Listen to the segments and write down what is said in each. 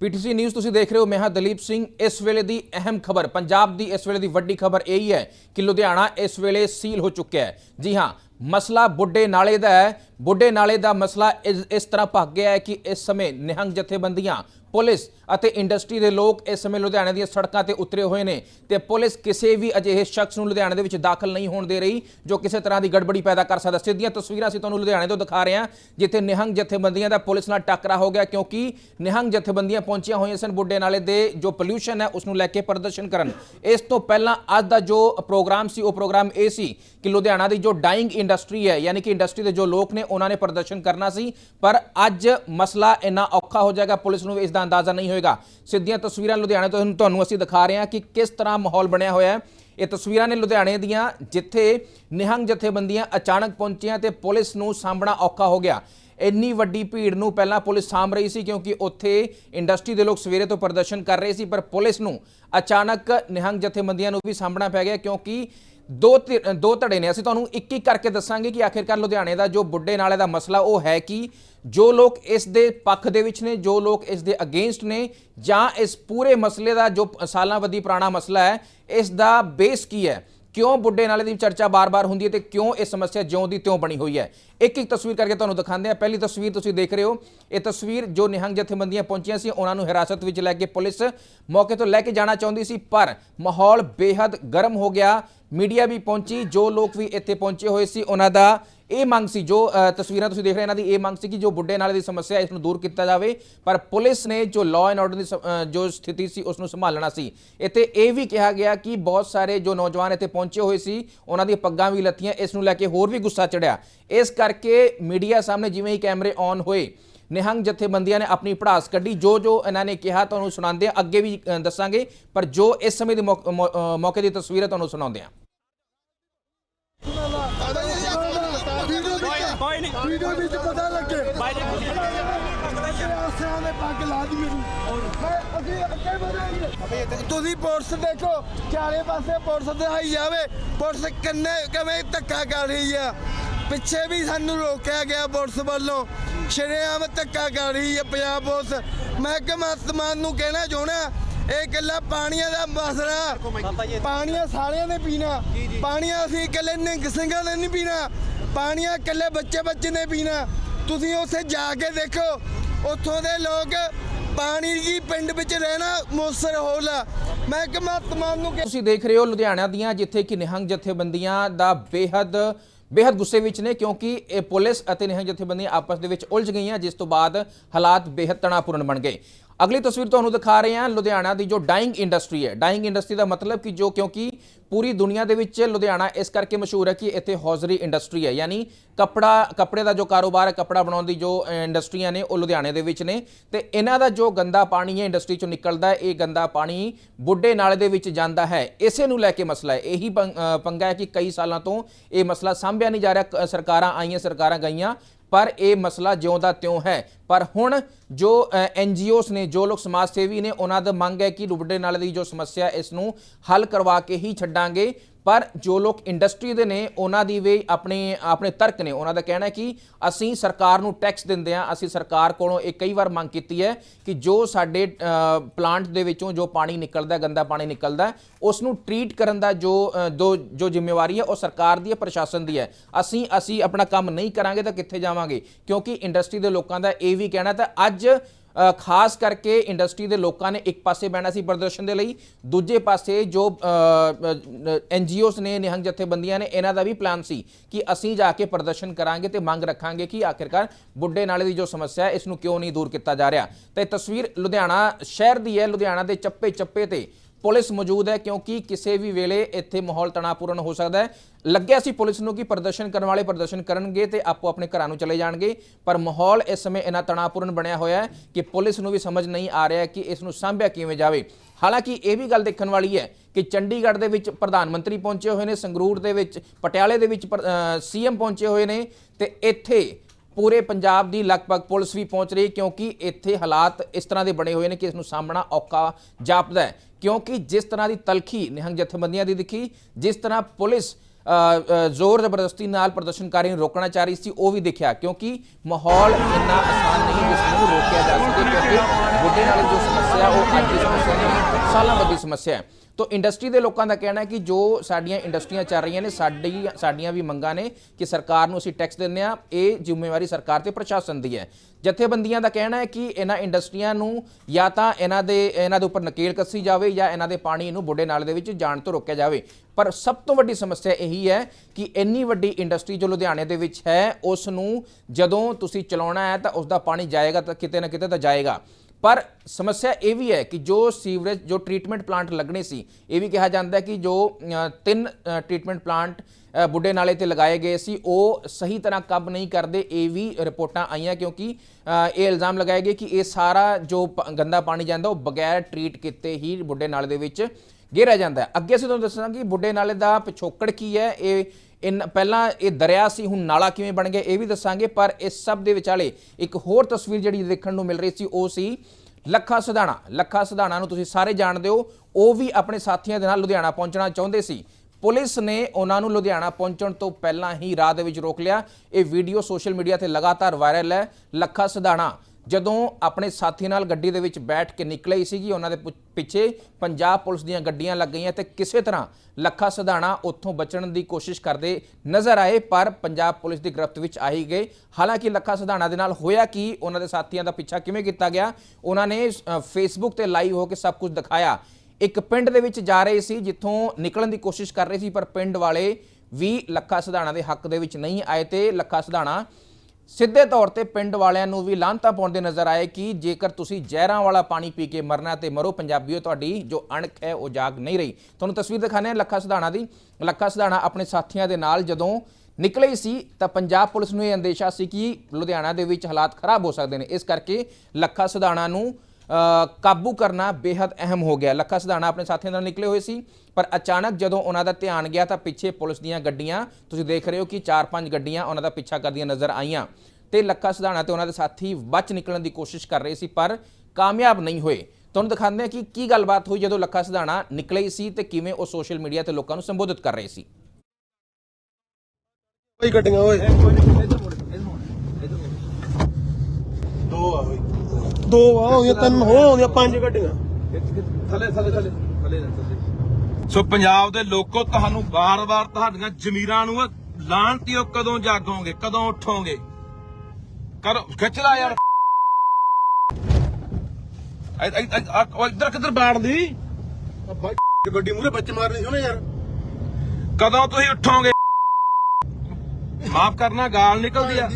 PTC news ਤੁਸੀਂ ਦੇਖ ਰਹੇ ਹੋ ਮੈਂ ਹਾਂ ਦਲੀਪ ਸਿੰਘ। ਇਸ ਵੇਲੇ ਦੀ ਅਹਿਮ ਖਬਰ, ਪੰਜਾਬ ਦੀ ਇਸ ਵੇਲੇ ਦੀ ਵੱਡੀ ਖਬਰ ਇਹ ਹੀ ਹੈ ਕਿ ਲੁਧਿਆਣਾ ਇਸ ਵੇਲੇ ਸੀਲ ਹੋ ਚੁੱਕਿਆ ਹੈ। ਜੀ ਹਾਂ, ਮਸਲਾ ਬੁੱਢੇ ਨਾਲੇ ਦਾ ਹੈ। ਬੁੱਢੇ ਨਾਲੇ ਦਾ ਮਸਲਾ ਇਸ ਇਸ ਤਰ੍ਹਾਂ ਭੱਗ ਗਿਆ ਹੈ ਕਿ ਇਸ ਸਮੇਂ ਨਿਹੰਗ ਜਥੇਬੰਦੀਆਂ, ਪੁਲਿਸ ਅਤੇ ਇੰਡਸਟਰੀ ਦੇ ਲੋਕ ਇਸ ਸਮੇਂ ਲੁਧਿਆਣੇ ਦੀਆਂ ਸੜਕਾਂ ਤੇ ਉਤਰੇ ਹੋਏ ਨੇ ਤੇ ਪੁਲਿਸ ਕਿਸੇ ਵੀ ਅਜਿਹੇ ਸ਼ਖਸ ਨੂੰ ਲੁਧਿਆਣੇ ਦੇ ਵਿੱਚ ਦਾਖਲ ਨਹੀਂ ਹੋਣ ਦੇ ਰਹੀ, ਜੋ ਕਿਸੇ ਤਰ੍ਹਾਂ ਦੀ ਗੜਬੜੀ ਪੈਦਾ ਕਰ ਸਕਦਾ। ਸਿੱਧੀਆਂ ਤਸਵੀਰਾਂ ਅਸੀਂ ਤੁਹਾਨੂੰ ਲੁਧਿਆਣੇ ਤੋਂ ਦਿਖਾ ਰਹੇ ਹਾਂ, ਜਿੱਥੇ ਨਿਹੰਗ ਜਥੇਬੰਦੀਆਂ ਦਾ ਪੁਲਿਸ ਨਾਲ ਟੱਕਰਾ ਹੋ ਗਿਆ, ਕਿਉਂਕਿ ਨਿਹੰਗ ਜਥੇਬੰਦੀਆਂ ਪਹੁੰਚੀਆਂ ਹੋਈਆਂ ਸਨ ਬੁੱਢੇ ਨਾਲੇ ਦੇ, ਜੋ ਪੋਲਿਊਸ਼ਨ ਹੈ ਉਸ ਨੂੰ ਲੈ ਕੇ ਪ੍ਰਦਰਸ਼ਨ ਕਰਨ। ਇਸ ਤੋਂ ਪਹਿਲਾਂ ਅੱਜ ਦਾ ਜੋ ਪ੍ਰੋਗਰਾਮ ਸੀ, ਉਹ ਪ੍ਰੋਗਰਾਮ ਇਹ ਸੀ ਕਿ ਲੁਧਿਆਣਾ ਦੀ ਜੋ ਡਾਈਂਗ ਇੰਡਸਟਰੀ ਹੈ, ਯਾਨੀ ਕਿ ਇੰਡਸਟਰੀ ਦੇ ਜੋ ਲੋਕ ਨੇ ਉਹਨਾਂ ਨੇ ਪ੍ਰਦਰਸ਼ਨ ਕਰਨਾ ਸੀ, ਪਰ ਅੱਜ ਮਸਲਾ ਇੰਨਾ ਔਖਾ ਹੋ ਜਾਏਗਾ, ਪੁਲਿਸ ਨੂੰ ਇਸ ਦਾ ਅੰਦਾਜ਼ਾ ਨਹੀਂ ਹੋਏਗਾ। ਸਿੱਧੀਆਂ ਤਸਵੀਰਾਂ ਲੁਧਿਆਣੇ ਤੋਂ ਤੁਹਾਨੂੰ ਅਸੀਂ ਦਿਖਾ ਰਹੇ ਹਾਂ ਕਿ ਕਿਸ ਤਰ੍ਹਾਂ ਮਾਹੌਲ ਬਣਿਆ ਹੋਇਆ ਹੈ। ਇਹ ਤਸਵੀਰਾਂ ਨੇ ਲੁਧਿਆਣੇ ਦੀਆਂ, ਜਿੱਥੇ ਨਿਹੰਗ ਜਥੇਬੰਦੀਆਂ ਅਚਾਨਕ ਪਹੁੰਚੀਆਂ ਤੇ ਪੁਲਿਸ ਨੂੰ ਸਾਹਮਣਾ ਔਖਾ ਹੋ ਗਿਆ। ਇੰਨੀ ਵੱਡੀ ਭੀੜ ਨੂੰ ਪਹਿਲਾਂ ਪੁਲਿਸ ਸਾਂਭ ਰਹੀ ਸੀ, ਕਿਉਂਕਿ ਉੱਥੇ ਇੰਡਸਟਰੀ ਦੇ ਲੋਕ ਸਵੇਰੇ ਤੋਂ ਪ੍ਰਦਰਸ਼ਨ ਕਰ ਰਹੇ ਸੀ, ਪਰ ਪੁਲਿਸ ਨੂੰ ਅਚਾਨਕ ਨਿਹੰਗ ਜਥੇਬੰਦੀਆਂ ਨੂੰ ਵੀ ਸਾਂਭਣਾ ਪੈ ਗਿਆ, ਕਿਉਂਕਿ ਦੋ ਧਿ- ਦੋ ਧੜੇ ਨੇ। ਅਸੀਂ ਤੁਹਾਨੂੰ ਇੱਕ ਇੱਕ ਕਰਕੇ ਦੱਸਾਂਗੇ ਕਿ ਆਖਿਰਕਾਰ ਲੁਧਿਆਣੇ ਦਾ ਜੋ ਬੁੱਢੇ ਨਾਲੇ ਦਾ ਮਸਲਾ, ਉਹ ਹੈ ਕਿ? ਜੋ ਲੋਕ ਇਸ ਦੇ ਪੱਖ ਦੇ ਵਿੱਚ ਨੇ, ਜੋ ਲੋਕ ਇਸ ਦੇ ਅਗੇਂਸਟ ਨੇ, ਜਾਂ ਇਸ ਪੂਰੇ ਮਸਲੇ ਦਾ ਜੋ ਸਾਲਾਂ ਵਧੀ ਪੁਰਾਣਾ ਮਸਲਾ ਹੈ, ਇਸ ਦਾ ਬੇਸ ਕੀ ਹੈ? ਕਿਉਂ ਬੁੱਢੇ ਨਾਲੇ ਦੀ ਚਰਚਾ ਬਾਰ-ਬਾਰ ਹੁੰਦੀ ਹੈ ਤੇ ਕਿਉਂ ਇਹ ਸਮੱਸਿਆ ਜਿਉਂ ਦੀ ਤਿਉਂ ਬਣੀ ਹੋਈ ਹੈ? ਇੱਕ ਇੱਕ ਤਸਵੀਰ ਕਰਕੇ ਤੁਹਾਨੂੰ ਦਿਖਾਉਂਦੇ ਆ ਪਹਿਲੀ ਤਸਵੀਰ ਤੁਸੀਂ ਦੇਖ ਰਹੇ ਹੋ। ਇਹ ਤਸਵੀਰ ਜੋ ਨਿਹੰਗ ਜਥੇਬੰਦੀਆਂ ਪਹੁੰਚੀਆਂ ਸੀ, ਉਹਨਾਂ ਨੂੰ ਹਿਰਾਸਤ ਵਿੱਚ ਲੈ ਕੇ ਪੁਲਿਸ ਮੌਕੇ ਤੋਂ ਲੈ ਕੇ ਜਾਣਾ ਚਾਹੁੰਦੀ ਸੀ, ਪਰ ਮਾਹੌਲ ਬੇਹੱਦ ਗਰਮ ਹੋ ਗਿਆ। ਮੀਡੀਆ ਵੀ ਪਹੁੰਚੀ, ਜੋ ਲੋਕ ਵੀ ਇੱਥੇ ਪਹੁੰਚੇ ਹੋਏ ਸੀ, ਉਹਨਾਂ ਦਾ ਇਹ ਮੰਗ ਸੀ, ਜੋ ਤਸਵੀਰਾਂ ਤੁਸੀਂ ਦੇਖ ਰਹੇ ਇਹਨਾਂ ਦੀ ਇਹ ਮੰਗ ਸੀ ਕਿ ਜੋ ਬੁੱਢੇ ਨਾਲੇ ਦੀ ਸਮੱਸਿਆ ਇਸ ਨੂੰ ਦੂਰ ਕੀਤਾ ਜਾਵੇ, ਪਰ ਪੁਲਿਸ ਨੇ ਜੋ ਲਾਅ ਐਂਡ ਆਰਡਰ ਦੀ ਸ- ਜੋ ਸਥਿਤੀ ਸੀ, ਉਸ ਨੂੰ ਸੰਭਾਲਣਾ ਸੀ। ਇੱਥੇ ਇਹ ਵੀ ਕਿਹਾ ਗਿਆ ਕਿ ਬਹੁਤ ਸਾਰੇ ਜੋ ਨੌਜਵਾਨ ਇੱਥੇ ਪਹੁੰਚੇ ਹੋਏ ਸੀ, ਉਹਨਾਂ ਦੀਆਂ ਪੱਗਾਂ ਵੀ ਲੱਥੀਆਂ, ਇਸ ਨੂੰ ਲੈ ਕੇ ਹੋਰ ਵੀ ਗੁੱਸਾ ਚੜਿਆ। ਇਸ ਕਰਕੇ ਮੀਡੀਆ ਸਾਹਮਣੇ ਜਿਵੇਂ ਹੀ ਕੈਮਰੇ ਔਨ ਹੋਏ ਨਿਹੰਗ ਜਥੇਬੰਦੀਆਂ ਨੇ ਆਪਣੀ ਪੜਾਸ ਕੱਢੀ। ਜੋ ਜੋ ਇਹਨਾਂ ਨੇ ਕਿਹਾ, ਤੁਹਾਨੂੰ ਸੁਣਾਉਂਦੇ ਆ ਅੱਗੇ ਵੀ ਦੱਸਾਂਗੇ। ਪਰ ਜੋ ਇਸ ਸਮੇਂ ਦੀ ਮੌਕੇ ਦੀ ਤਸਵੀਰ ਹੈ, ਤੁਹਾਨੂੰ ਸੁਣਾਉਂਦੇ ਆ ਵੀਡੀਓ ਵਿੱਚ ਪਤਾ ਲੱਗੇ ਬਾਈ ਜੀ ਪੱਗ ਲਾ ਦੀ ਮੇਰੀ ਮੈਂ ਅਸੀਂ ਅੱਗੇ ਵਧਾਂਗੇ ਤੁਸੀਂ ਪੁਲਿਸ ਦੇਖੋ, ਚਾਰੇ ਪਾਸੇ ਪੁਲਿਸ ਦਿਖਾਈ ਜਾਵੇ। ਪੁਲਿਸ ਕਿੰਨੇ, ਕਿਵੇਂ ਧੱਕਾ ਕਰ ਰਹੀ ਆ। ਪਿੱਛੇ ਵੀ ਸਾਨੂੰ ਰੋਕਿਆ ਗਿਆ ਪੁਲਿਸ ਵੱਲੋਂ। ਸ਼ਰੇਆਮ ਧੱਕਾ ਕਰ ਰਹੀ ਹੈ ਪੰਜਾਬ ਪੁਲਿਸ। ਮੈਂ ਕਿ ਨੂੰ ਕਹਿਣਾ ਚਾਹਣਾ ਇਹ ਗੱਲਾਂ ਪਾਣੀਆਂ ਦਾ ਮਸਲਾ ਪਾਣੀਆਂ ਸਾਰਿਆਂ ਨੇ ਪੀਣਾ। ਪਾਣੀਆਂ ਅਸੀਂ ਇਕੱਲੇ ਨਿੰਗ ਸਿੰਘਾਂ ਨੇ ਨਹੀਂ ਪੀਣਾ। ਪਾਣੀਆਂ ਇਕੱਲੇ ਬੱਚੇ ਬੱਚੇ ਨੇ ਪੀਣਾ। ਤੁਸੀਂ ਉੱਥੇ ਜਾ ਕੇ ਦੇਖੋ, ਉੱਥੋਂ ਦੇ ਲੋਕ ਪਾਣੀ ਦੀ ਪਿੰਡ ਵਿੱਚ ਰਹਿਣਾ ਮੋਸਰ ਹੋਲਾ। ਮੈਂ ਕਿ ਨੂੰ ਕਿ ਤੁਸੀਂ ਦੇਖ ਰਹੇ ਹੋ ਲੁਧਿਆਣਾ ਦੀਆਂ ਜਿੱਥੇ ਕਿ ਨਿਹੰਗ ਜਥੇਬੰਦੀਆਂ ਦਾ ਬੇਹੱਦ ਬੇਹੱਦ ਗੁੱਸੇ ਵਿੱਚ ਨੇ ਕਿਉਂਕਿ ਇਹ ਪੁਲਿਸ ਅਤੇ ਨਿਹੰਗ ਜਥੇਬੰਦੀਆਂ ਆਪਸ ਦੇ ਵਿੱਚ ਉਲਝ ਗਈਆਂ, ਜਿਸ ਤੋਂ ਬਾਅਦ ਹਾਲਾਤ ਬੇਹੱਦ ਤਣਾਅਪੂਰਨ ਬਣ ਗਏ। ਅਗਲੀ ਤਸਵੀਰ ਤੁਹਾਨੂੰ ਦਿਖਾ ਰਹੇ ਹਾਂ ਲੁਧਿਆਣਾ ਦੀ ਜੋ ਡਾਈਂਗ ਇੰਡਸਟਰੀ ਹੈ। ਡਾਈਂਗ ਇੰਡਸਟਰੀ ਦਾ ਮਤਲਬ ਕਿ ਜੋ ਕਿਉਂਕਿ ਪੂਰੀ ਦੁਨੀਆ ਦੇ ਵਿੱਚ ਲੁਧਿਆਣਾ ਇਸ ਕਰਕੇ ਮਸ਼ਹੂਰ ਹੈ ਕਿ ਇੱਥੇ ਹੌਜ਼ਰੀ ਇੰਡਸਟਰੀ ਹੈ। ਯਾਨੀ ਕੱਪੜਾ, ਕੱਪੜੇ ਦਾ ਜੋ ਕਾਰੋਬਾਰ ਹੈ, ਕੱਪੜਾ ਬਣਾਉਣ ਦੀ ਜੋ ਇੰਡਸਟਰੀਆਂ ਨੇ ਉਹ ਲੁਧਿਆਣੇ ਦੇ ਵਿੱਚ ਨੇ। ਤੇ ਇਹਨਾਂ ਦਾ ਜੋ ਗੰਦਾ ਪਾਣੀ ਹੈ, ਇੰਡਸਟਰੀ ਚੋਂ ਨਿਕਲਦਾ ਹੈ, ਇਹ ਗੰਦਾ ਪਾਣੀ ਬੁੱਢੇ ਨਾਲੇ ਦੇ ਵਿੱਚ ਜਾਂਦਾ ਹੈ। ਇਸੇ ਨੂੰ ਲੈ ਕੇ ਮਸਲਾ ਹੈ। ਇਹੀ ਪੰਗਾ ਹੈ ਕਿ ਕਈ ਸਾਲਾਂ ਤੋਂ ਇਹ ਮਸਲਾ ਸਾਂਭਿਆ ਨਹੀਂ ਜਾ ਰਿਹਾ। ਸਰਕਾਰਾਂ ਆਈਆਂ, ਸਰਕਾਰਾਂ ਗਈਆਂ। ਪਰ ਇਹ ਮਸਲਾ ਜਿਉਂ ਦਾ ਤਿਉਂ ਹੈ। ਪਰ ਹੁਣ ਜੋ ਐਨਜੀਓਸ ਨੇ, ਜੋ ਲੋਕ ਸਮਾਜ ਸੇਵੀ ਨੇ, ਉਹਨਾਂ ਦਾ ਮੰਗ ਹੈ ਕਿ ਬੁੱਢੇ ਨਾਲੇ ਦੀ ਜੋ ਸਮੱਸਿਆ ਇਸ ਨੂੰ ਹੱਲ ਕਰਵਾ ਕੇ ਹੀ ਛੱਡਾਂਗੇ। ਪਰ ਜੋ ਲੋਕ ਇੰਡਸਟਰੀ ਦੇ ਨੇ, ਉਹਨਾਂ ਦੀ ਵੀ ਆਪਣੇ ਆਪਣੇ ਤਰਕ ਨੇ। ਉਹਨਾਂ ਦਾ ਕਹਿਣਾ ਹੈ ਕਿ ਅਸੀਂ ਸਰਕਾਰ ਨੂੰ ਟੈਕਸ ਦਿੰਦੇ ਆ ਅਸੀਂ ਸਰਕਾਰ ਕੋਲੋਂ ਇਹ ਕਈ ਵਾਰ ਮੰਗ ਕੀਤੀ ਹੈ ਕਿ ਜੋ ਸਾਡੇ ਪਲਾਂਟ ਦੇ ਵਿੱਚੋਂ ਜੋ ਪਾਣੀ ਨਿਕਲਦਾ ਗੰਦਾ ਪਾਣੀ ਨਿਕਲਦਾ ਉਸ ਨੂੰ ਟਰੀਟ ਕਰਨ ਦਾ ਜੋ ਦੋ, ਜੋ ਜ਼ਿੰਮੇਵਾਰੀ ਹੈ, ਉਹ ਸਰਕਾਰ ਦੀ ਹੈ, ਪ੍ਰਸ਼ਾਸਨ ਦੀ ਹੈ। ਅਸੀਂ ਅਸੀਂ ਆਪਣਾ ਕੰਮ ਨਹੀਂ ਕਰਾਂਗੇ ਤਾਂ ਕਿੱਥੇ ਜਾਵਾਂਗੇ? ਕਿਉਂਕਿ ਇੰਡਸਟਰੀ ਦੇ ਲੋਕਾਂ ਦਾ ਇਹ ਵੀ ਕਹਿਣਾ ਤਾਂ ਅੱਜ ਖਾਸ ਕਰਕੇ ਇੰਡਸਟਰੀ ਦੇ ਲੋਕਾਂ ਨੇ ਇੱਕ ਪਾਸੇ ਬਹਿਣਾ ਸੀ ਪ੍ਰਦਰਸ਼ਨ ਦੇ ਲਈ, ਦੂਜੇ ਪਾਸੇ ਜੋ ਐਨਜੀਓਸ ਨੇ, ਨਿਹੰਗ ਜਥੇਬੰਦੀਆਂ ਨੇ, ਇਹਨਾਂ ਦਾ ਵੀ ਪਲਾਨ ਸੀ ਕਿ ਅਸੀਂ ਜਾ ਕੇ ਪ੍ਰਦਰਸ਼ਨ ਕਰਾਂਗੇ ਤੇ ਮੰਗ ਰੱਖਾਂਗੇ ਕਿ ਆਖਿਰਕਾਰ ਬੁੱਢੇ ਨਾਲੇ ਦੀ ਜੋ ਸਮੱਸਿਆ ਹੈ, ਇਸ ਨੂੰ ਕਿਉਂ ਨਹੀਂ ਦੂਰ ਕੀਤਾ ਜਾ ਰਿਹਾ। ਤੇ ਇਹ ਤਸਵੀਰ ਲੁਧਿਆਣਾ ਸ਼ਹਿਰ ਦੀ ਹੈ, ਲੁਧਿਆਣਾ ਦੇ ਚੱਪੇ ਚੱਪੇ ਤੇ ਪੁਲਿਸ ਮੌਜੂਦ ਹੈ ਕਿਉਂਕਿ ਕਿਸੇ ਵੀ ਵੇਲੇ ਇੱਥੇ ਮਾਹੌਲ ਤਣਾਅਪੂਰਨ ਹੋ ਸਕਦਾ ਹੈ। ਲੱਗਿਆ ਸੀ ਪੁਲਿਸ ਨੂੰ ਕਿ ਪ੍ਰਦਰਸ਼ਨ ਕਰਨ ਵਾਲੇ ਪ੍ਰਦਰਸ਼ਨ ਕਰਨਗੇ ਤੇ ਆਪੋ ਆਪਣੇ ਘਰਾਂ ਨੂੰ ਚਲੇ ਜਾਣਗੇ, ਪਰ ਮਾਹੌਲ ਇਸ ਸਮੇਂ ਇਨਾ ਤਣਾਅਪੂਰਨ ਬਣਿਆ ਹੋਇਆ ਹੈ ਕਿ ਪੁਲਿਸ ਨੂੰ ਵੀ ਸਮਝ ਨਹੀਂ ਆ ਰਿਹਾ ਕਿ ਇਸ ਨੂੰ ਸੰਭਿਆ ਕਿਵੇਂ ਜਾਵੇ। ਹਾਲਾਂਕਿ ਇਹ ਵੀ ਗੱਲ ਦੇਖਣ ਵਾਲੀ ਹੈ ਕਿ ਚੰਡੀਗੜ੍ਹ ਦੇ ਵਿੱਚ ਪ੍ਰਧਾਨ ਮੰਤਰੀ ਪਹੁੰਚੇ ਹੋਏ ਨੇ, ਸੰਗਰੂਰ ਦੇ ਵਿੱਚ, ਪਟਿਆਲੇ ਦੇ ਵਿੱਚ ਸੀਐਮ ਪਹੁੰਚੇ ਹੋਏ ਨੇ ਤੇ ਇੱਥੇ ਪੂਰੇ ਪੰਜਾਬ ਦੀ ਲਗਭਗ ਪੁਲਿਸ ਵੀ ਪਹੁੰਚ ਰਹੀ ਕਿਉਂਕਿ ਇੱਥੇ ਹਾਲਾਤ ਇਸ ਤਰ੍ਹਾਂ ਦੇ ਬਣੇ ਹੋਏ ਨੇ ਕਿ ਇਸ ਨੂੰ ਸਾਹਮਣਾ ਔਖਾ ਜਾਪਦਾ ਹੈ। ਕਿਉਂਕਿ ਜਿਸ ਤਰ੍ਹਾਂ ਦੀ ਤਲਖੀ ਨਿਹੰਗ ਜਥੇਬੰਦੀਆਂ ਦੀ ਦਿਖੀ, ਜਿਸ ਤਰ੍ਹਾਂ ਪੁਲਿਸ ਜ਼ੋਰ ਜ਼ਬਰਦਸਤੀ ਨਾਲ ਪ੍ਰਦਰਸ਼ਨਕਾਰੀਆਂ ਨੂੰ ਰੋਕਣਾ ਚਾਹ ਰਹੀ ਸੀ, ਉਹ ਵੀ ਦਿਖਿਆ। ਕਿਉਂਕਿ ਮਾਹੌਲ ਇੰਨਾ ਆਸਾਨ ਨਹੀਂ ਜਿਸ ਨੂੰ ਰੋਕਿਆ ਜਾ ਸਕੇ, ਕਿਉਂਕਿ ਬੁੱਢੇ ਨਾਲੇ ਜੋ ਸਮੱਸਿਆ, ਉਹ ਅੱਜ ਦੀ ਸਮੱਸਿਆ ਨਹੀਂ, ਸਾਲਾਂ ਬੱਧੀ ਸਮੱਸਿਆ ਹੈ। ਤੋ ਇੰਡਸਟਰੀ ਦੇ ਲੋਕਾਂ ਦਾ ਕਹਿਣਾ ਹੈ ਕਿ ਜੋ ਸਾਡੀਆਂ ਇੰਡਸਟਰੀਆਂ ਚੱਲ ਰਹੀਆਂ ਨੇ, ਸਾਡੀ ਸਾਡੀਆਂ ਵੀ ਮੰਗਾਂ ਨੇ ਕਿ ਸਰਕਾਰ ਨੂੰ ਅਸੀਂ ਟੈਕਸ ਦਿੰਦੇ ਆ ਇਹ ਜ਼ਿੰਮੇਵਾਰੀ ਸਰਕਾਰ ਤੇ ਪ੍ਰਸ਼ਾਸਨ ਦੀ ਹੈ। ਜਥੇਬੰਦੀਆਂ ਦਾ ਕਹਿਣਾ ਹੈ ਕਿ ਇਹਨਾਂ ਇੰਡਸਟਰੀਆਂ ਨੂੰ ਜਾਂ ਤਾਂ ਇਹਨਾਂ ਦੇ ਇਹਨਾਂ ਦੇ ਉੱਪਰ ਨਕੇਲ ਕੱਸੀ ਜਾਵੇ ਜਾਂ ਇਹਨਾਂ ਦੇ ਪਾਣੀ ਨੂੰ ਬੁੱਢੇ ਨਾਲੇ ਦੇ ਵਿੱਚ ਜਾਣ ਤੋਂ ਰੋਕਿਆ ਜਾਵੇ। ਪਰ ਸਭ ਤੋਂ ਵੱਡੀ ਸਮੱਸਿਆ ਇਹੀ ਹੈ ਕਿ ਇੰਨੀ ਵੱਡੀ ਇੰਡਸਟਰੀ ਜੋ ਲੁਧਿਆਣੇ ਦੇ ਵਿੱਚ ਹੈ ਉਸ ਨੂੰ ਜਦੋਂ ਤੁਸੀਂ ਚਲਾਉਣਾ ਹੈ ਤਾਂ ਉਸ ਦਾ ਪਾਣੀ ਜਾਏਗਾ ਤਾਂ ਕਿਤੇ ਨਾ ਕਿਤੇ ਤਾਂ ਜਾਏਗਾ। ਪਰ ਸਮੱਸਿਆ ਇਹ ਵੀ ਹੈ ਕਿ ਜੋ ਸੀਵਰੇਜ, ਜੋ ਟ੍ਰੀਟਮੈਂਟ ਪਲਾਂਟ ਲੱਗਣੇ ਸੀ, ਇਹ ਵੀ ਕਿਹਾ ਜਾਂਦਾ ਹੈ ਕਿ ਜੋ ਤਿੰਨ ਟ੍ਰੀਟਮੈਂਟ ਪਲਾਂਟ ਬੁੱਢੇ ਨਾਲੇ ਤੇ ਲਗਾਏ ਗਏ ਸੀ, ਉਹ ਸਹੀ ਤਰ੍ਹਾਂ ਕੰਮ ਨਹੀਂ ਕਰਦੇ, ਇਹ ਵੀ ਰਿਪੋਰਟਾਂ ਆਈਆਂ ਕਿਉਂਕਿ ਇਹ ਇਲਜ਼ਾਮ ਲਗਾਏ ਗਏ ਕਿ ਇਹ ਸਾਰਾ ਜੋ ਪ- ਗੰਦਾ ਪਾਣੀ ਜਾਂਦਾ, ਉਹ ਬਗੈਰ ਟ੍ਰੀਟ ਕੀਤੇ ਹੀ ਬੁੱਢੇ ਨਾਲੇ ਦੇ ਵਿੱਚ ਗੇਰਿਆ ਜਾਂਦਾ ਹੈ। ਅੱਗੇ ਅਸੀਂ ਤੁਹਾਨੂੰ ਦੱਸਾਂਗੇ ਕਿ ਬੁੱਢੇ ਨਾਲੇ ਦਾ ਪਿਛੋਕੜ ਕੀ ਹੈ, ਇਹ ਇਨ ਪਹਿਲਾਂ ਇਹ ਦਰਿਆ ਸੀ, ਹੁਣ ਨਾਲਾ ਕਿਵੇਂ ਬਣ ਗਿਆ ਇਹ ਵੀ ਦੱਸਾਂਗੇ, ਪਰ ਇਸ ਸਭ ਦੇ ਵਿਚਾਲੇ ਇੱਕ ਹੋਰ ਤਸਵੀਰ ਜਿਹੜੀ ਦੇਖਣ ਨੂੰ ਮਿਲ ਰਹੀ ਸੀ, ਉਹ ਸੀ ਲੱਖਾ ਸਧਾਣਾ ਲੱਖਾ ਸਧਾਣਾ ਨੂੰ ਤੁਸੀਂ ਸਾਰੇ ਜਾਣਦੇ ਹੋ, ਉਹ ਵੀ ਆਪਣੇ ਸਾਥੀਆਂ ਦੇ ਨਾਲ ਲੁਧਿਆਣਾ ਪਹੁੰਚਣਾ ਚਾਹੁੰਦੇ ਸੀ। ਪੁਲਿਸ ਨੇ ਉਹਨਾਂ ਨੂੰ ਲੁਧਿਆਣਾ ਪਹੁੰਚਣ ਤੋਂ ਪਹਿਲਾਂ ਹੀ ਰਾਹ ਦੇ ਵਿੱਚ ਰੋਕ ਲਿਆ। ਇਹ ਵੀਡੀਓ ਸੋਸ਼ਲ ਮੀਡੀਆ ਤੇ ਲਗਾਤਾਰ ਵਾਇਰਲ ਹੈ। ਲੱਖਾ ਸਧਾਣਾ ਜਦੋਂ ਆਪਣੇ ਸਾਥੀ ਨਾਲ ਗੱਡੀ ਦੇ ਵਿੱਚ ਬੈਠ ਕੇ ਨਿਕਲੇ ਸੀਗੀ, ਉਹਨਾਂ ਦੇ ਪੁ- ਪਿੱਛੇ ਪੰਜਾਬ ਪੁਲਿਸ ਦੀਆਂ ਗੱਡੀਆਂ ਲੱਗ ਗਈਆਂ ਤੇ ਕਿਸੇ ਤਰ੍ਹਾਂ ਲੱਖਾ ਸਧਾਣਾ ਉੱਥੋਂ ਬਚਣ ਦੀ ਕੋਸ਼ਿਸ਼ ਕਰਦੇ ਨਜ਼ਰ ਆਏ, ਪਰ ਪੰਜਾਬ ਪੁਲਿਸ ਦੀ ਗ੍ਰਿਫਤ ਵਿੱਚ ਆਈ ਗਏ। ਹਾਲਾਂਕਿ ਲੱਖਾ ਸਧਾਣਾ ਦੇ ਨਾਲ ਹੋਇਆ ਕਿ? ਉਹਨਾਂ ਦੇ ਸਾਥੀਆਂ ਦਾ ਪਿੱਛਾ ਕਿਵੇਂ ਕੀਤਾ ਗਿਆ? ਉਹਨਾਂ ਨੇ ਫੇਸਬੁੱਕ ਤੇ ਲਾਈਵ ਹੋ ਕੇ ਸਭ ਕੁਝ ਦਿਖਾਇਆ। ਇੱਕ ਪਿੰਡ ਦੇ ਵਿੱਚ ਜਾ ਰਹੇ ਸੀ, ਜਿੱਥੋਂ ਨਿਕਲਣ ਦੀ ਕੋਸ਼ਿਸ਼ ਕਰ ਰਹੇ ਸੀ, ਪਰ ਪਿੰਡ ਵਾਲੇ ਵੀ ਲੱਖਾ ਸਧਾਣਾ ਦੇ ਹੱਕ ਦੇ ਵਿੱਚ ਨਹੀਂ ਆਏ ਤੇ ਲੱਖਾ ਸਧਾਣਾ ਸਿੱਧੇ ਤੌਰ ਤੇ ਪਿੰਡ ਵਾਲਿਆਂ ਨੂੰ ਵੀ ਲਾਂਤਾ ਪਾਉਂਦੇ ਨਜ਼ਰ ਆਏ ਕਿ ਜੇਕਰ ਤੁਸੀਂ ਜ਼ਹਿਰਾਂ ਵਾਲਾ ਪਾਣੀ ਪੀ ਕੇ ਮਰਨਾ ਤੇ ਮਰੋ, ਪੰਜਾਬੀਓ, ਤੁਹਾਡੀ ਜੋ ਅਣਖ ਹੈ, ਉਹ ਜਾਗ ਨਹੀਂ ਰਹੀ। ਤੁਹਾਨੂੰ ਤਸਵੀਰ ਦਿਖਾਣੇ ਲੱਖਾ ਸਧਾਣਾ ਦੀ। ਲੱਖਾ ਸਧਾਣਾ ਆਪਣੇ ਸਾਥੀਆਂ ਦੇ ਨਾਲ ਜਦੋਂ ਨਿਕਲੇ ਸੀ, ਤਾਂ ਪੰਜਾਬ ਪੁਲਿਸ ਨੂੰ ਇਹ ਅੰਦੇਸ਼ਾ ਸੀ ਕਿ ਲੁਧਿਆਣਾ ਦੇ ਵਿੱਚ ਹਾਲਾਤ ਖਰਾਬ ਹੋ ਸਕਦੇ ਨੇ। ਇਸ ਕਰਕੇ ਲੱਖਾ ਸਧਾਣਾ ਨੂੰ ਕਾਬੂ ਕਰਨਾ ਬੇहद ਅਹਿਮ ਹੋ ਗਿਆ। ਲੱਖਾ ਸਧਾਣਾ ਆਪਣੇ ਸਾਥੀਆਂ ਨਾਲ ਨਿਕਲੇ ਹੋਏ ਸੀ ਪਰ ਅਚਾਨਕ ਜਦੋਂ ਉਹਨਾਂ ਦਾ ਧਿਆਨ ਗਿਆ ਤਾਂ ਪਿੱਛੇ ਪੁਲਿਸ ਦੀਆਂ ਗੱਡੀਆਂ ਤੁਸੀਂ ਦੇਖ ਰਹੇ ਹੋ ਕਿ 4-5 ਗੱਡੀਆਂ ਉਹਨਾਂ ਦਾ ਪਿੱਛਾ ਕਰਦੀਆਂ ਨਜ਼ਰ ਆਈਆਂ। ਤੇ ਲੱਖਾ ਸਧਾਣਾ ਤੇ ਉਹਨਾਂ ਦੇ ਸਾਥੀ ਬਚ ਨਿਕਲਣ ਦੀ ਕੋਸ਼ਿਸ਼ ਕਰ ਰਹੇ ਸੀ ਪਰ ਕਾਮਯਾਬ ਨਹੀਂ ਹੋਏ। ਤੁਹਾਨੂੰ ਦਿਖਾਉਂਦੇ ਹਾਂ ਕਿ ਕੀ ਗੱਲਬਾਤ ਹੋਈ ਜਦੋਂ ਲੱਖਾ ਸਧਾਣਾ ਨਿਕਲੇ ਸੀ ਤੇ ਕਿਵੇਂ ਉਹ ਸੋਸ਼ਲ ਮੀਡੀਆ ਤੇ ਲੋਕਾਂ ਨੂੰ ਸੰਬੋਧਿਤ ਕਰ ਰਹੇ ਸੀ। ਕੋਈ ਗੱਡੀਆਂ ਓਏ। ਦੋ ਆ ਓਏ। ਦੋ ਆ ਹੋਈਆਂ ਤਿੰਨ ਹੋ ਆਉਂਦੀਆਂ ਪੰਜ। ਗੱਡੀਆਂ? ਥੱਲੇ ਥੱਲੇ ਥੱਲੇ। ਥੱਲੇ ਸੋ ਪੰਜਾਬ ਦੇ ਲੋਕੋ ਤੁਹਾਨੂੰ ਬਾਰ-ਬਾਰ ਤੁਹਾਡੀਆਂ ਜ਼ਮੀਰਾਂ ਨੂੰ ਲਾਂਤੀਓ ਕਦੋਂ ਜਾਗੋਗੇ ਕਦੋਂ ਉਠੋਗੇ? ਕਰੋ ਖਿੱਚ ਲਾ ਯਾਰ। ਐ- ਐ- ਐ- ਆ- ਉਹ ਇੱਧਰ ਕਿੱਧਰ ਬਾੜਦੀ ਗੱਡੀ ਮੂਰੇ ਬੱਚ ਮਾਰਨੀ ਸੀ ਉਹਨੇ ਯਾਰ। ਕਦੋਂ ਤੁਸੀਂ ਉਠੋਗੇ? ਮਾਫ ਕਰਨਾ ਗਾਲ ਨਿਕਲਦੀ ਆ।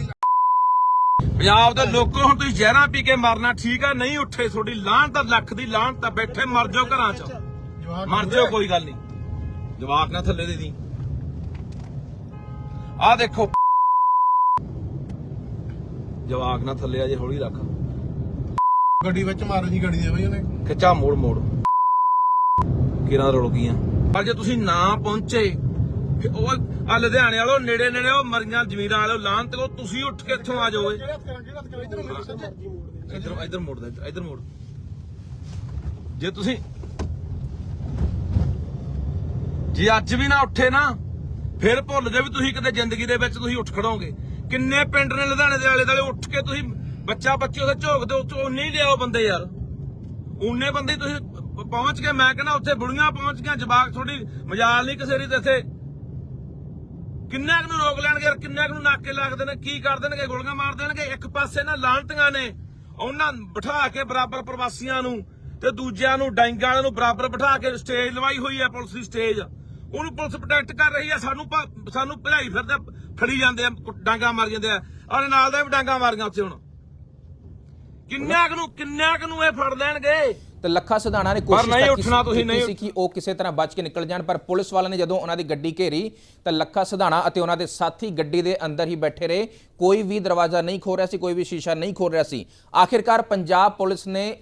ਪੰਜਾਬ ਦੇ ਲੋਕੋ ਹੁਣ ਤੁਸੀਂ ਜ਼ਹਿਰਾਂ ਪੀ ਕੇ ਮਰਨਾ ਠੀਕ ਆ ਨਹੀਂ ਉੱਠੇ ਤੁਹਾਡੀ ਲਾਹਨਤ ਆ, ਲੱਖ ਦੀ ਲਾਹਨਤ ਆ, ਬੈਠੇ ਮਰ ਜਾਓ ਘਰਾਂ 'ਚ। ਮਰ ਜਾਓ ਕੋਈ ਗੱਲ ਨਹੀਂ। ਜਵਾਕ ਨਾ ਥੱਲੇ ਦੇ ਦੀ। ਆ ਦੇਖੋ। ਜਵਾਕ ਨਾ ਥੱਲੇ ਆ ਜੇ ਹੌਲੀ ਰੱਖ। ਗੱਡੀ ਵਿੱਚ ਮਾਰਨੀ ਸੀ ਗੱਡੀ ਦੇ ਬਈ ਉਹਨੇ। ਖਿੱਚਾ ਮੋੜ ਮੋੜ। ਕਿਰਾਂ ਰੁਲ ਗਈਆਂ। ਪਰ ਜੇ ਤੁਸੀਂ ਨਾ ਪਹੁੰਚੇ ਉਹ ਆ ਲੁਧਿਆਣੇ ਵਾਲੋ ਨੇੜੇ ਨੇੜੇ ਉਹ ਮਰੀਆਂ ਜ਼ਮੀਰਾਂ ਵਾਲੋ ਲਾਹਨ ਤੇ ਉਹ ਤੁਸੀਂ ਉੱਠ ਕੇ ਇੱਥੋਂ ਆ ਜਾਓ ਓਏ। ਇੱਧਰ ਇੱਧਰ ਮੋੜ। ਦੇ ਇੱਧਰ ਮੋੜ। ਜੇ ਤੁਸੀਂ ਜੇ ਅੱਜ ਵੀ ਨਾ ਉੱਠੇ ਨਾ ਫਿਰ ਭੁੱਲ ਜਾ ਵੀ ਤੁਸੀਂ ਕਿਤੇ ਜ਼ਿੰਦਗੀ ਦੇ ਵਿੱਚ ਤੁਸੀਂ ਉੱਠ ਖੜੋਗੇ। ਕਿੰਨੇ ਪਿੰਡ ਨੇ ਲੁਧਿਆਣੇ ਦੇ ਆਲੇ ਦੁਆਲੇ ਉੱਠ ਕੇ ਤੁਸੀਂ ਬੱਚਾ ਬੱਚੀ ਉਹਦੇ ਝੋਕਦੇ ਉੱਥੇ ਉਹ ਨਹੀਂ ਲਿਆਓ ਬੰਦੇ ਯਾਰ। ਉਨੇ ਬੰਦੇ ਤੁਸੀਂ ਪਹੁੰਚ ਗਏ ਮੈਂ ਕਹਿੰਦਾ ਉੱਥੇ ਬੁੜੀਆਂ ਪਹੁੰਚ ਗਈਆਂ ਜਵਾਕ ਥੋੜੀ ਮਜਾਲ ਨਹੀਂ ਕਿਸੇ ਦੀ ਤੇ ਇੱਥੇ ਕਿੰਨੇ ਕੁ ਨੂੰ ਰੋਕ ਲੈਣਗੇ ਯਾਰ ਕਿੰਨੇ ਕੁ ਨੂੰ ਨਾਕੇ ਲੱਗਦੇ ਨੇ, ਕੀ ਕਰ ਦੇਣਗੇ, ਗੋਲੀਆਂ ਮਾਰ ਦੇਣਗੇ। ਇੱਕ ਪਾਸੇ ਨਾ ਲਾਂਟੀਆਂ ਨੇ, ਉਹਨਾਂ ਬਿਠਾ ਕੇ ਬਰਾਬਰ ਪ੍ਰਵਾਸੀਆਂ ਨੂੰ ਤੇ ਦੂਜਿਆਂ ਨੂੰ, ਡਾਂਗਾ ਵਾਲਿਆਂ ਨੂੰ ਬਰਾਬਰ ਬਿਠਾ ਕੇ ਸਟੇਜ ਲਵਾਈ ਹੋਈ ਹੈ ਪੁਲਿਸ ਦੀ ਸਟੇਜ। ਉਹਨੂੰ ਪੁਲਿਸ ਪ੍ਰੋਟੈਕਟ ਕਰ ਰਹੀ ਹੈ, ਸਾਨੂੰ ਸਾਨੂੰ ਭਲਾਈ ਫਿਰਦੇ, ਫੜੀ ਜਾਂਦੇ ਆ ਡਾਂਗਾ ਮਾਰ ਜਾਂਦੇ ਆ। ਔਰ ਨਾਲ ਦਾ ਵੀ ਡਾਂਗਾ ਮਾਰੀਆਂ ਉੱਥੇ ਹੁਣ। ਕਿੰਨਿਆਂ ਕੁ ਨੂੰ, ਕਿੰਨਿਆਂ ਕੁ ਨੂੰ ਇਹ ਫੜ ਲੈਣਗੇ? ਤੇ ਲੱਖਾ ਸਧਾਣਾ ਨੇ ਕੋਸ਼ਿਸ਼ ਨਹੀਂ ਤਾਂ ਉੱਠਣਾ ਤੁਸੀਂ, ਕੀਤੀ ਨਹੀਂ ਸੀ ਕਿ ਉਹ ਕਿਸੇ ਤਰ੍ਹਾਂ ਬਚ ਕੇ ਨਿਕਲ ਜਾਣ ਪਰ ਪੁਲਿਸ ਵਾਲਿਆਂ ਨੇ ਜਦੋਂ ਉਹਨਾਂ ਦੀ ਗੱਡੀ ਘੇਰੀ ਤਾਂ ਲੱਖਾ ਸਧਾਣਾ ਅਤੇ ਉਹਨਾਂ ਦੇ ਸਾਥੀ ਗੱਡੀ ਦੇ ਅੰਦਰ ਹੀ ਬੈਠੇ ਰਹੇ। ਕੋਈ ਵੀ ਦਰਵਾਜ਼ਾ ਨਹੀਂ ਖੋਲ ਰਿਹਾ ਸੀ ਕੋਈ ਵੀ ਸ਼ੀਸ਼ਾ ਨਹੀਂ ਖੋਲ ਰਿਹਾ ਸੀ। ਆਖਿਰਕਾਰ ਪੰਜਾਬ ਪੁਲਿਸ ਨੇ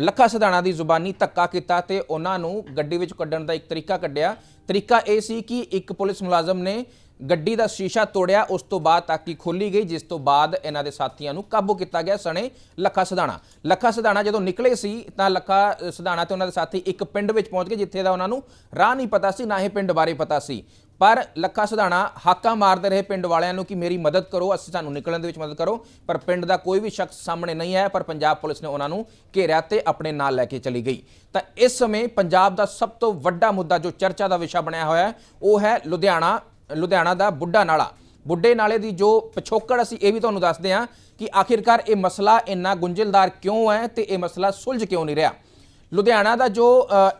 ਲੱਖਾ ਸਧਾਣਾ ਦੀ ਜ਼ੁਬਾਨੀ ਧੱਕਾ ਕੀਤਾ ਤੇ ਉਹਨਾਂ ਨੂੰ ਗੱਡੀ ਵਿੱਚ ਕੱਢਣ ਦਾ ਇੱਕ ਤਰੀਕਾ ਕੱਢਿਆ। ਤਰੀਕਾ ਇਹ ਸੀ ਕਿ ਇੱਕ ਪੁਲਿਸ ਮੁਲਾਜ਼ਮ ਨੇ ਗੱਡੀ ਦਾ ਸ਼ੀਸ਼ਾ ਤੋੜਿਆ, ਉਸ ਤੋਂ ਬਾਅਦ ਤਾਕੀ ਖੋਲੀ ਗਈ, ਜਿਸ ਤੋਂ ਬਾਅਦ ਇਹਨਾਂ ਦੇ ਸਾਥੀਆਂ ਨੂੰ ਕਾਬੂ ਕੀਤਾ ਗਿਆ ਸਣੇ ਲੱਖਾ ਸਧਾਣਾ। ਲੱਖਾ ਸਧਾਣਾ ਜਦੋਂ ਨਿਕਲੇ ਸੀ, ਤਾਂ ਲੱਖਾ ਸਧਾਣਾ ਤੇ ਉਹਨਾਂ ਦੇ ਸਾਥੀ ਇੱਕ ਪਿੰਡ ਵਿੱਚ ਪਹੁੰਚ ਗਏ, ਜਿੱਥੇ ਦਾ ਉਹਨਾਂ ਨੂੰ ਰਾਹ ਨਹੀਂ ਪਤਾ ਸੀ, ਨਾ ਹੀ ਪਿੰਡ ਬਾਰੇ ਪਤਾ ਸੀ। ਪਰ ਲੱਖਾ ਸਧਾਣਾ ਹਾਕਾ ਮਾਰਦੇ ਰਹੇ ਪਿੰਡ ਵਾਲਿਆਂ ਨੂੰ ਕਿ ਮੇਰੀ ਮਦਦ ਕਰੋ, ਅਸੀਂ ਸਾਨੂੰ ਨਿਕਲਣ ਦੇ ਵਿੱਚ ਮਦਦ ਕਰੋ, ਪਰ ਪਿੰਡ ਦਾ ਕੋਈ ਵੀ ਸ਼ਖਸ ਸਾਹਮਣੇ ਨਹੀਂ ਆਇਆ, ਪਰ ਪੰਜਾਬ ਪੁਲਿਸ ਨੇ ਉਹਨਾਂ ਨੂੰ ਘੇਰਿਆ ਤੇ ਆਪਣੇ ਨਾਲ ਲੈ ਕੇ ਚਲੀ ਗਈ। ਤਾਂ ਇਸ ਸਮੇਂ ਪੰਜਾਬ ਦਾ ਸਭ ਤੋਂ ਵੱਡਾ ਮੁੱਦਾ ਜੋ ਚਰਚਾ ਦਾ ਵਿਸ਼ਾ ਬਣਿਆ ਹੋਇਆ ਹੈ, ਉਹ ਹੈ ਲੁਧਿਆਣਾ ਲੁਧਿਆਣਾ ਦਾ ਬੁੱਢਾ ਨਾਲਾ। ਬੁੱਢੇ ਨਾਲੇ ਦੀ ਜੋ ਪਿਛੋਕੜ ਅਸੀਂ ਇਹ ਵੀ ਤੁਹਾਨੂੰ ਦੱਸਦੇ ਹਾਂ ਕਿ ਆਖਿਰਕਾਰ ਇਹ ਮਸਲਾ ਇੰਨਾ ਗੁੰਝਲਦਾਰ ਕਿਉਂ ਹੈ ਤੇ ਇਹ ਮਸਲਾ ਸੁਲਝ ਕਿਉਂ ਨਹੀਂ ਰਿਹਾ? ਲੁਧਿਆਣਾ ਦਾ ਜੋ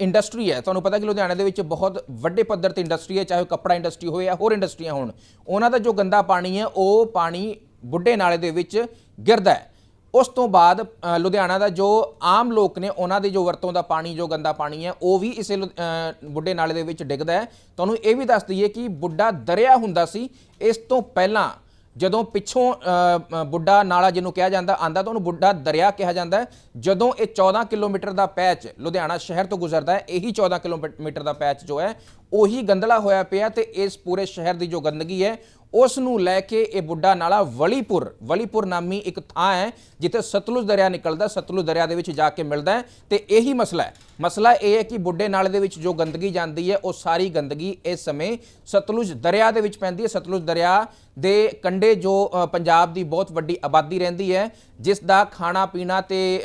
ਇੰਡਸਟਰੀ ਹੈ, ਤੁਹਾਨੂੰ ਪਤਾ ਕਿ ਲੁਧਿਆਣਾ ਦੇ ਵਿੱਚ ਬਹੁਤ ਵੱਡੇ ਪੱਧਰ ਤੇ ਇੰਡਸਟਰੀ ਹੈ, ਚਾਹੇ ਉਹ ਕੱਪੜਾ ਇੰਡਸਟਰੀ ਹੋਵੇ ਜਾਂ ਹੋਰ ਇੰਡਸਟਰੀਆਂ ਹੋਣ, ਉਹਨਾਂ ਦਾ ਜੋ ਗੰਦਾ ਪਾਣੀ ਹੈ, ਉਹ ਪਾਣੀ ਬੁੱਢੇ ਨਾਲੇ ਦੇ ਵਿੱਚ ਗਿਰਦਾ ਹੈ। ਉਸ ਤੋਂ ਬਾਅਦ ਲੁਧਿਆਣਾ ਦਾ ਜੋ ਆਮ ਲੋਕ ਨੇ, ਉਹਨਾਂ ਦੀ ਜੋ ਵਰਤੋਂ ਦਾ ਪਾਣੀ, ਜੋ ਗੰਦਾ ਪਾਣੀ ਹੈ, ਉਹ ਵੀ ਇਸੇ ਲੁ- ਬੁੱਢੇ ਨਾਲੇ ਦੇ ਵਿੱਚ ਡਿੱਗਦਾ ਹੈ। ਤੁਹਾਨੂੰ ਇਹ ਵੀ ਦੱਸ ਦਈਏ ਕਿ ਬੁੱਢਾ ਦਰਿਆ ਹੁੰਦਾ ਸੀ, ਇਸ ਤੋਂ ਪਹਿਲਾਂ ਜਦੋਂ ਪਿੱਛੋਂ ਬੁੱਢਾ ਨਾਲਾ ਜਿਹਨੂੰ ਕਿਹਾ ਜਾਂਦਾ, ਆਂਦਾ ਤਾਂ ਉਹਨੂੰ ਬੁੱਢਾ ਦਰਿਆ ਕਿਹਾ ਜਾਂਦਾ ਜਦੋਂ ਇਹ 14 ਕਿਲੋਮੀਟਰ ਦਾ ਪੈਚ ਲੁਧਿਆਣਾ ਸ਼ਹਿਰ ਤੋਂ ਗੁਜ਼ਰਦਾ ਹੈ, ਇਹੀ 14 ਕਿਲੋਮੀਟਰ ਦਾ ਪੈਚ ਜੋ ਹੈ ਉਹੀ ਗੰਦਲਾ ਹੋਇਆ ਪਿਆ ਤੇ ਇਸ ਪੂਰੇ ਸ਼ਹਿਰ ਦੀ ਜੋ ਗੰਦਗੀ ਹੈ ਉਸ ਨੂੰ ਲੈ ਕੇ ਇਹ ਬੁੱਢਾ ਨਾਲਾ ਵਲੀਪੁਰ ਵਲੀਪੁਰ ਨਾਮੀ ਇੱਕ ਥਾਂ ਹੈ, ਜਿੱਥੇ ਸਤਲੁਜ ਦਰਿਆ ਨਿਕਲਦਾ, ਸਤਲੁਜ ਦਰਿਆ ਦੇ ਵਿੱਚ ਜਾ ਕੇ ਮਿਲਦਾ ਹੈ ਤੇ ਇਹੀ ਮਸਲਾ ਹੈ। ਮਸਲਾ ਇਹ ਹੈ ਕਿ ਬੁੱਢੇ ਨਾਲੇ ਦੇ ਵਿੱਚ ਜੋ ਗੰਦਗੀ ਜਾਂਦੀ ਹੈ, ਉਹ ਸਾਰੀ ਗੰਦਗੀ ਇਸ ਸਮੇਂ ਸਤਲੁਜ ਦਰਿਆ ਦੇ ਵਿੱਚ ਪੈਂਦੀ ਹੈ। ਸਤਲੁਜ ਦਰਿਆ ਦੇ ਕੰਢੇ ਜੋ ਪੰਜਾਬ ਦੀ ਬਹੁਤ ਵੱਡੀ ਆਬਾਦੀ ਰਹਿੰਦੀ ਹੈ, ਜਿਸ ਦਾ ਖਾਣਾ ਪੀਣਾ ਤੇ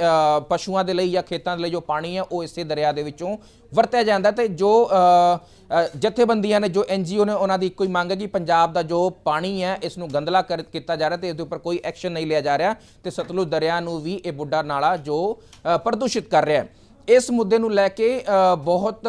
ਪਸ਼ੂਆਂ ਦੇ ਲਈ ਜਾਂ ਖੇਤਾਂ ਦੇ ਲਈ ਜੋ ਪਾਣੀ ਹੈ, ਉਹ ਇਸੇ ਦਰਿਆ ਦੇ ਵਿੱਚੋਂ ਵਰਤਿਆ ਜਾਂਦਾ ਤੇ ਜੋ ਜਥੇਬੰਦੀਆਂ ਨੇ ਜੋ ਐਨਜੀਓ ਨੇ ਉਹਨਾਂ ਦੀ ਇੱਕੋ ਹੀ ਮੰਗ ਹੈ ਕਿ ਪੰਜਾਬ ਦਾ ਜੋ ਪਾਣੀ ਹੈ ਇਸ ਨੂੰ ਗੰਦਲਾ ਕਰ, ਕੀਤਾ ਜਾ ਰਿਹਾ ਤੇ ਇਸ ਦੇ ਉੱਪਰ ਕੋਈ ਐਕਸ਼ਨ ਨਹੀਂ ਲਿਆ ਜਾ ਰਿਹਾ ਤੇ ਸਤਲੁਜ ਦਰਿਆ ਨੂੰ ਵੀ ਇਹ ਬੁੱਢਾ ਨਾਲਾ ਜੋ ਪ੍ਰਦੂਸ਼ਿਤ ਕਰ ਰਿਹਾ ਹੈ। ਇਸ ਮੁੱਦੇ ਨੂੰ ਲੈ ਕੇ ਬਹੁਤ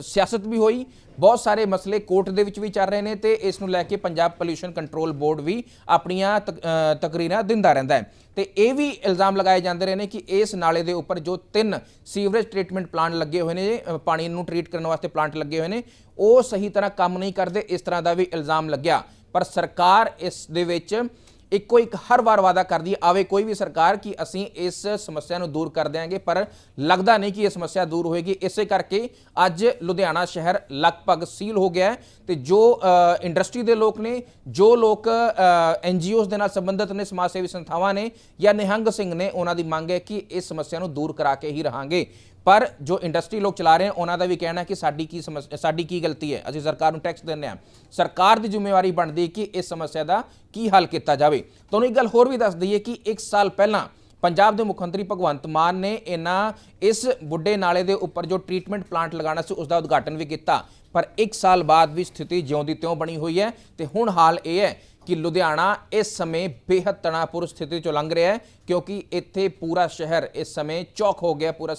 ਸਿਆਸਤ ਵੀ ਹੋਈ, ਬਹੁਤ ਸਾਰੇ ਮਸਲੇ ਕੋਰਟ ਦੇ ਵਿੱਚ ਵੀ ਚੱਲ ਰਹੇ ਨੇ ਤੇ ਇਸ ਨੂੰ ਲੈ ਕੇ ਪੰਜਾਬ ਪੋਲਿਊਸ਼ਨ ਕੰਟਰੋਲ ਬੋਰਡ ਵੀ ਆਪਣੀਆਂ ਤਕ- ਤਕਰੀਰਾਂ ਦਿੰਦਾ ਰਹਿੰਦਾ ਹੈ। ਤੇ ਇਹ ਵੀ ਇਲਜ਼ਾਮ ਲਗਾਏ ਜਾਂਦੇ ਰਹੇ ਨੇ ਕਿ ਇਸ ਨਾਲੇ ਦੇ ਉੱਪਰ ਜੋ ਤਿੰਨ ਸੀਵਰੇਜ ਟ੍ਰੀਟਮੈਂਟ ਪਲਾਂਟ ਲੱਗੇ ਹੋਏ ਨੇ ਪਾਣੀ ਨੂੰ ਟ੍ਰੀਟ ਕਰਨ ਵਾਸਤੇ ਪਲਾਂਟ ਲੱਗੇ ਹੋਏ ਨੇ, ਉਹ ਸਹੀ ਤਰ੍ਹਾਂ ਕੰਮ ਨਹੀਂ ਕਰਦੇ, ਇਸ ਤਰ੍ਹਾਂ ਦਾ ਵੀ ਇਲਜ਼ਾਮ ਲੱਗਿਆ। ਪਰ ਸਰਕਾਰ ਇਸ ਦੇ ਵਿੱਚ ਇੱਕੋ ਇੱਕ ਹਰ ਵਾਰ ਵਾਅਦਾ ਕਰਦੀ ਆਵੇ ਕੋਈ ਵੀ ਸਰਕਾਰ ਕਿ ਅਸੀਂ ਇਸ ਸਮੱਸਿਆ ਨੂੰ ਦੂਰ ਕਰ ਦਿਆਂਗੇ, ਪਰ ਲੱਗਦਾ ਨਹੀਂ ਕਿ ਇਹ ਸਮੱਸਿਆ ਦੂਰ ਹੋਏਗੀ। ਇਸੇ ਕਰਕੇ ਅੱਜ ਲੁਧਿਆਣਾ ਸ਼ਹਿਰ ਲਗਭਗ ਸੀਲ ਹੋ ਗਿਆ ਹੈ ਤੇ ਜੋ ਇੰਡਸਟਰੀ ਦੇ ਲੋਕ ਨੇ, ਜੋ ਲੋਕ ਐਨਜੀਓਜ਼ ਦੇ ਨਾਲ ਸੰਬੰਧਿਤ ਨੇ, ਸਮਾਜ ਸੇਵੀ ਸੰਸਥਾਵਾਂ ਨੇ ਜਾਂ ਨਿਹੰਗ ਸਿੰਘ ਨੇ, ਉਹਨਾਂ ਦੀ ਮੰਗ ਹੈ ਕਿ ਇਸ ਸਮੱਸਿਆ ਨੂੰ ਦੂਰ ਕਰਾ ਕੇ ਹੀ ਰਹਾਂਗੇ। ਪਰ ਜੋ ਇੰਡਸਟਰੀ ਲੋਕ ਚਲਾ ਰਹੇ ਹਨ, ਉਹਨਾਂ ਦਾ ਵੀ ਕਹਿਣਾ ਕਿ ਸਾਡੀ ਕੀ ਸਮੱਸਿਆ ਸਾਡੀ ਕੀ ਗਲਤੀ ਹੈ। ਅਸੀਂ ਸਰਕਾਰ ਨੂੰ ਟੈਕਸ ਦਿੰਦੇ ਹਾਂ। ਸਰਕਾਰ ਦੀ ਜ਼ਿੰਮੇਵਾਰੀ ਬਣਦੀ ਕਿ ਇਸ ਸਮੱਸਿਆ ਦਾ ਕੀ ਹੱਲ ਕੀਤਾ ਜਾਵੇ। ਤੁਹਾਨੂੰ ਇੱਕ ਗੱਲ ਹੋਰ ਵੀ ਦੱਸ ਦਈਏ ਕਿ 1 ਸਾਲ ਪਹਿਲਾਂ ਪੰਜਾਬ ਦੇ ਮੁੱਖ ਮੰਤਰੀ ਭਗਵੰਤ ਮਾਨ ਨੇ ਇਹਨਾਂ ਇਸ ਬੁੱਢੇ ਨਾਲੇ ਦੇ ਉੱਪਰ ਜੋ ਟ੍ਰੀਟਮੈਂਟ ਪਲਾਂਟ ਲਗਾਉਣਾ ਸੀ ਉਸ ਦਾ ਉਦਘਾਟਨ ਵੀ ਕੀਤਾ। ਪਰ 1 ਸਾਲ ਬਾਅਦ ਵੀ ਸਥਿਤੀ ਜਿਉਂ ਦੀ ਤਿਉਂ ਬਣੀ ਹੋਈ ਹੈ ਤੇ ਹੁਣ ਹਾਲ ਇਹ ਹੈ ਕਿ ਲੁਧਿਆਣਾ ਇਸ ਸਮੇਂ ਬੇहद ਤਣਾਪੂਰ ਸਥਿਤੀ ਚੋਂ ਲੰਘ ਰਿਹਾ ਹੈ ਕਿਉਂਕਿ ਇੱਥੇ ਪੂਰਾ ਸ਼ਹਿਰ ਇਸ ਸਮੇਂ ਚੌਕ ਹੋ ਗਿਆ ਪੂਰਾ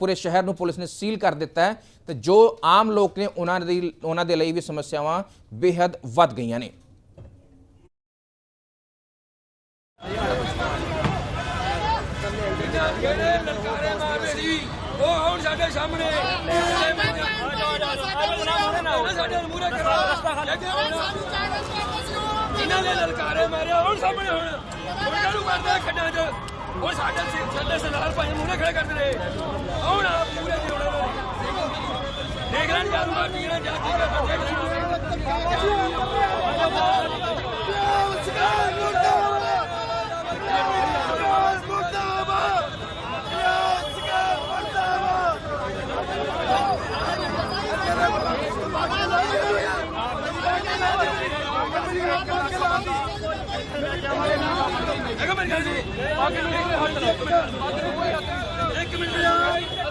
ਪੂਰੇ ਸ਼ਹਿਰ ਨੂੰ ਪੁਲਿਸ ਨੇ ਸੀਲ ਕਰ ਦਿੱਤਾ ਹੈ ਤੇ ਜੋ ਆਮ ਲੋਕ ਨੇ ਉਹਨਾਂ ਦੀ ਉਹਨਾਂ ਦੇ ਲਈ ਵੀ ਸਮੱਸਿਆਵਾਂ ਬੇहद ਵੱਧ ਗਈਆਂ ਨੇ। ਉਹ ਹੁਣ ਸਾਡੇ ਸਾਹਮਣੇ ਸਾਡੇ ਇਹਨਾਂ ਦੇ ਲਲਕਾਰੇ ਮਾਰਿਆ ਹੁਣ ਸਾਹਮਣੇ ਹੁਣ। ਹੁਣ ਕਾਹਨੂੰ ਕਰਦੇ ਖੱਡਾਂ 'ਚ। ਹੁਣ ਸਾਡੇ ਸਿਰ ਛੱਡੇ ਸਰਦਾਰ ਭਾਈ ਮੂਹਰੇ ਖੜੇ ਕਰਦੇ ਰਹੇ ਹੁਣ ਆਪ ਮੂਹਰੇ ਦੀ ਦੇਖ ਲੈਣ ਜਾਊਗਾ ਕੀ ਜਾ ਕੀ ਕਰਦੇ ਮਿੰਟ ਜੀ। ਬਾਕੀ ਨੂੰ ਇੱਕ ਮਿੰਟ ਇੱਕ ਮਿੰਟ